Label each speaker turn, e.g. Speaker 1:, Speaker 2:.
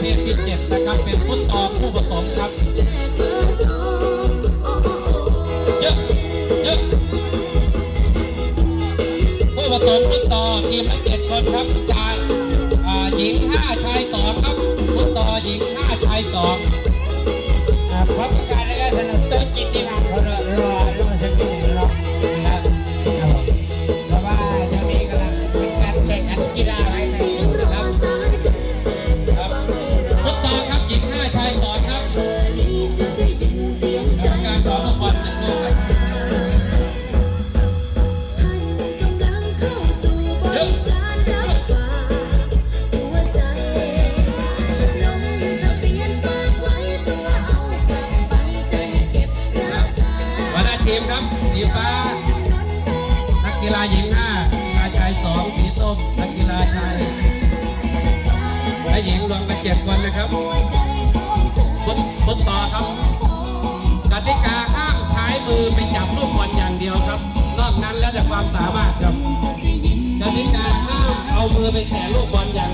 Speaker 1: ครับเป็นฟุตตอผู้ผสมครับเยอะเยอะผู้ผสมฟุตตอทีมละเจ็ดคนครับชายอ่าหญิงห้าชายสองครับฟุตตอหญิงห้าชายสอง
Speaker 2: อ่าพร้อมกันแล้วก็สนับสนุนจิตติมารอรอรอสักนิดหนึ่งเนาะนะครับครับผมเพราะว่ายังมีกำลังเป็นการแข่งขันกีฬาภายใน
Speaker 1: ตตอครับหญิงห้าชายสองครับกรรมการของลูกบอลนึ่งลูกครับหัวหน้าทีมครับสีฟ้า นักกีฬาหญิงห้านักกีฬาชายสองสีส้มนักกีฬาชาย หญิงรวมกันเจ็ดคนนะครับบนบนต่อครับกติกาห้ามใช้มือไปจับลูกบอลอย่างเดียวครับ นอกนั้นแล้วแต่ความสามารถครับกติกาห้ามเอามือไปแตะลูกบอลอย่าง